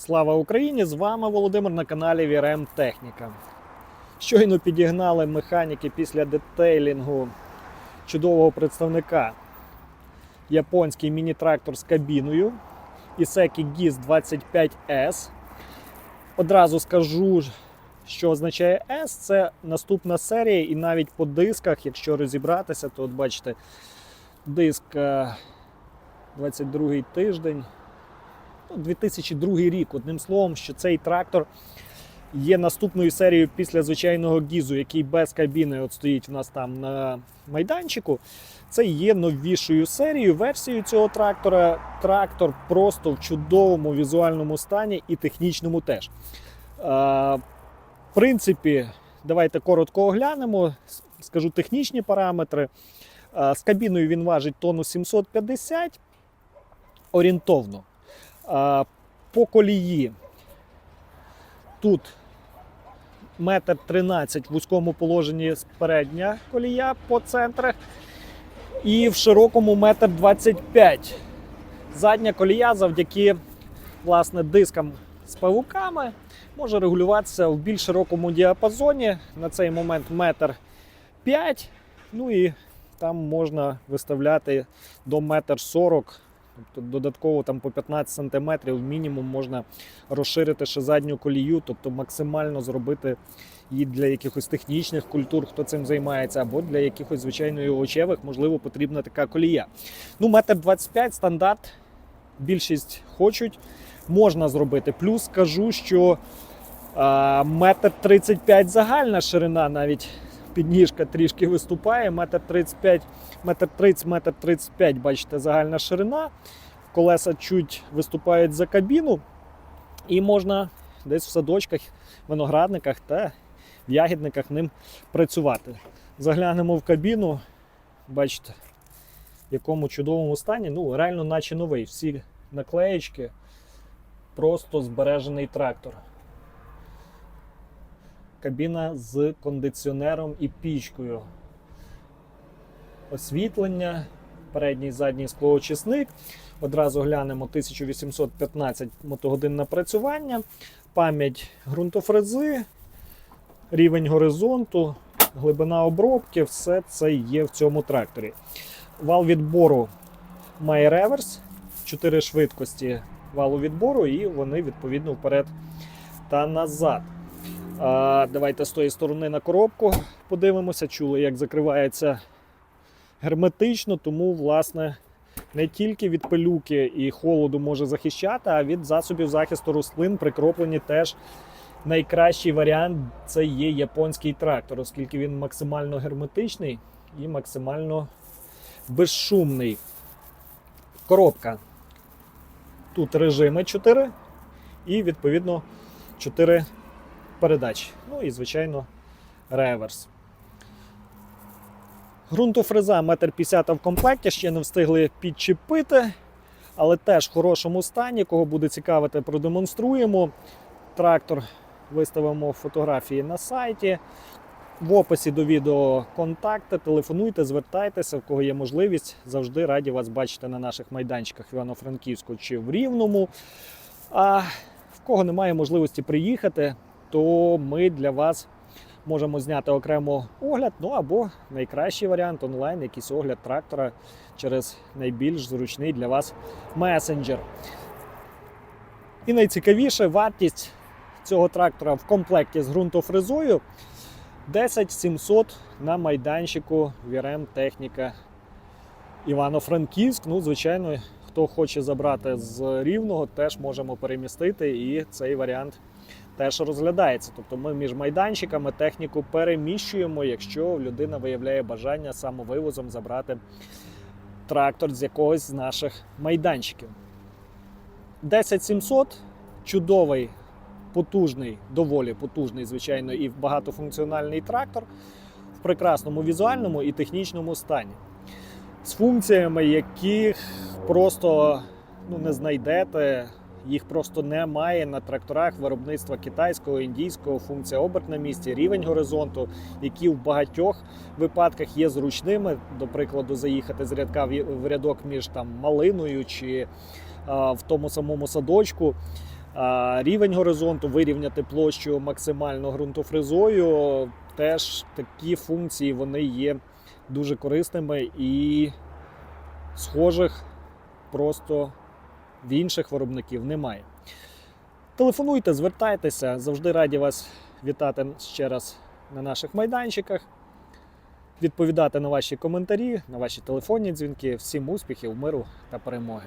Слава Україні! З вами Володимир на каналі VRM Техніка. Щойно підігнали механіки після детейлінгу чудового представника японський міні-трактор з кабіною Iseki GIS 25S. Одразу скажу, що означає S. Це наступна серія, і навіть по дисках, якщо розібратися, то от бачите, диск е, 22 тиждень. Ну, 2002 рік. Одним словом, що цей трактор є наступною серією після звичайного гізу, який без кабіни от стоїть в нас там на майданчику. Це є новішою серією, версією цього трактора. Трактор просто в чудовому візуальному стані і технічному теж. В принципі, давайте коротко оглянемо. Скажу технічні параметри. З кабіною він важить тонну 750 орієнтовно. По колії тут метр 13 в вузькому положенні передня колія по центрах, і в широкому метр 25. Задня колія завдяки власне, дискам з павуками може регулюватися в більш широкому діапазоні. На цей момент метр 5. Ну і там можна виставляти до метр 40 Тобто додатково там по 15 см мінімум можна розширити ще задню колію, тобто максимально зробити її для якихось технічних культур, хто цим займається, або для якихось звичайної овочевих, можливо, потрібна така колія. Ну, метр 25 стандарт. Більшість хочуть, можна зробити. Плюс скажу, що метр 35 загальна ширина, навіть підніжка трішки виступає. Метр 35 метр 30, метр 35, бачите, загальна ширина. Колеса чуть виступають за кабіну, і можна десь в садочках, виноградниках та в ягідниках ним працювати. Заглянемо в кабіну, бачите, в якому чудовому стані. Ну, реально, наче новий. Всі наклеєчки, просто збережений трактор. Кабіна з кондиціонером і пічкою освітлення, передній і задній склоочисник. Одразу глянемо 1815 мотогодин напрацювання, пам'ять ґрунтофрези, рівень горизонту, глибина обробки все це є в цьому тракторі. Вал відбору має реверс, 4 швидкості валу відбору, і вони відповідно вперед та назад. А, давайте з тої сторони на коробку подивимося. Чули, як закривається герметично, тому, власне, не тільки від пилюки і холоду може захищати, а від засобів захисту рослин прикроплені теж найкращий варіант це є японський трактор, оскільки він максимально герметичний і максимально безшумний. Коробка. Тут режими 4 і, відповідно, 4 передач. Ну і, звичайно, реверс. Грунтофреза 1,50 м в комплекті, ще не встигли підчепити, але теж в хорошому стані. Кого буде цікавити, продемонструємо. Трактор виставимо фотографії на сайті. В описі до відео контакти, телефонуйте, звертайтеся, в кого є можливість. Завжди раді вас бачити на наших майданчиках Івано-Франківську чи в Рівному. А в кого немає можливості приїхати, то ми для вас можемо зняти окремо огляд, ну або найкращий варіант онлайн, якийсь огляд трактора через найбільш зручний для вас месенджер. І найцікавіше вартість цього трактора в комплекті з ґрунтофрезою 10 700 на майданчику VRM Техніка Івано-Франківськ. Ну, звичайно, хто хоче забрати з рівного, теж можемо перемістити, і цей варіант теж розглядається. Тобто ми між майданчиками техніку переміщуємо, якщо людина виявляє бажання самовивозом забрати трактор з якогось з наших майданчиків. 10700 чудовий, потужний, доволі потужний, звичайно, і багатофункціональний трактор в прекрасному візуальному і технічному стані. З функціями, яких просто ну, не знайдете, їх просто немає на тракторах виробництва китайського, індійського, функція оберт на місці, рівень горизонту, які в багатьох випадках є зручними. До прикладу, заїхати з рядка в рядок між там малиною чи а, в тому самому садочку. а, рівень горизонту, вирівняти площу максимально ґрунтофрезою. Теж такі функції вони є дуже корисними і схожих просто в інших виробників немає. Телефонуйте, звертайтеся, завжди раді вас вітати ще раз на наших майданчиках, відповідати на ваші коментарі, на ваші телефонні дзвінки. Всім успіхів, миру та перемоги!